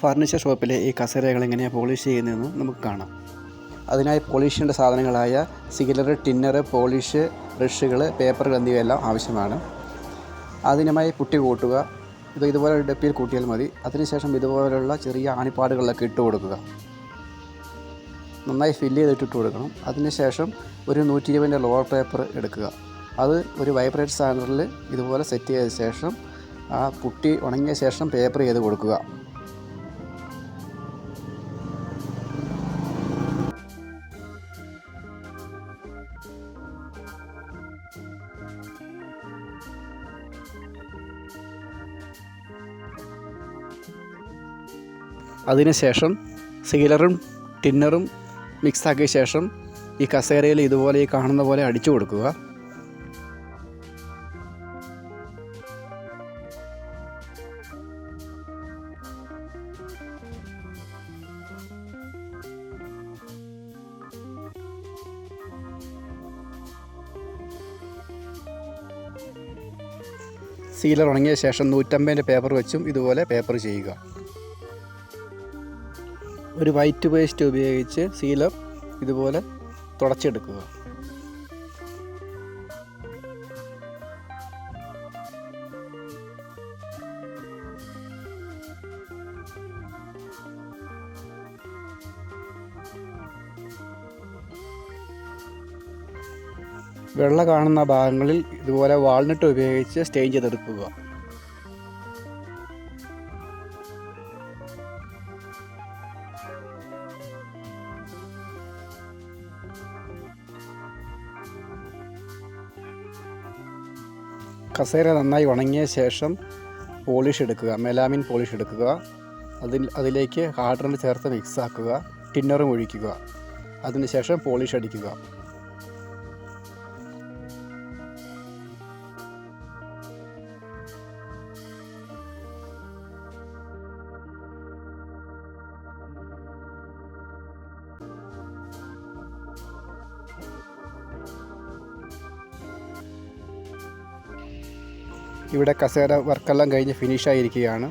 Furniture ഷോപ്പിലെ ഈ കസേരകൾ എങ്ങനെയാണ് പോളിഷ് ചെയ്യുന്നതെന്ന് നമുക്ക് കാണാം. അതിനായി പോളിഷ് ചെയ്യേണ്ട സാധനങ്ങളായ സിഗിലറ് ടിന്നർ പോളിഷ് ബ്രഷുകൾ പേപ്പറുകൾ എന്നിവയെല്ലാം ആവശ്യമാണ്. അതിനുമായി പുട്ടി കൂട്ടുക ഇത് ഇതുപോലെ ഡപ്പിയിൽ കൂട്ടിയാൽ മതി. അതിനുശേഷം ഇതുപോലെയുള്ള ചെറിയ ആണിപ്പാടുകളിലൊക്കെ ഇട്ട് കൊടുക്കുക. നന്നായി ഫില്ല് ചെയ്തിട്ട് ഇട്ട് കൊടുക്കണം. അതിനുശേഷം ഒരു നൂറ്റി ഇരുപതിന്റെ ലോവർ പേപ്പർ എടുക്കുക. അത് ഒരു വൈബ്രേറ്റ് സ്റ്റാൻഡറിൽ ഇതുപോലെ സെറ്റ് ചെയ്ത ശേഷം ആ പുട്ടി ഉണങ്ങിയ ശേഷം പേപ്പർ ചെയ്ത് കൊടുക്കുക. അതിനുശേഷം സീലറും ടിന്നറും മിക്സാക്കിയ ശേഷം ഈ കസേരയിൽ ഇതുപോലെ ഈ കാണുന്ന പോലെ അടിച്ചു കൊടുക്കുക. സീലർ ഉണങ്ങിയ ശേഷം നൂറ്റമ്പതിന്റെ പേപ്പർ വെച്ചും ഇതുപോലെ പേപ്പർ ചെയ്യുക. ഒരു വൈറ്റ് പേസ്റ്റ് ഉപയോഗിച്ച് സീലർ ഇതുപോലെ തുടച്ചെടുക്കുക. വെള്ള കാണുന്ന ഭാഗങ്ങളിൽ ഇതുപോലെ വാൾനട്ട് ഉപയോഗിച്ച് സ്റ്റെയിൻ ചെയ്തെടുക്കുക. കസേര നന്നായി ഉണങ്ങിയ ശേഷം പോളിഷ് എടുക്കുക മെലാമിൻ പോളിഷ് എടുക്കുക. അതിൽ അതിലേക്ക് ഹാർഡറിന് ചേർത്ത് മിക്സാക്കുക ടിന്നറും ഒഴിക്കുക. അതിനുശേഷം പോളിഷ് അടിക്കുക. ഇവിടെ കസേര വർക്കെല്ലാം കഴിഞ്ഞ് ഫിനിഷായിരിക്കുകയാണ്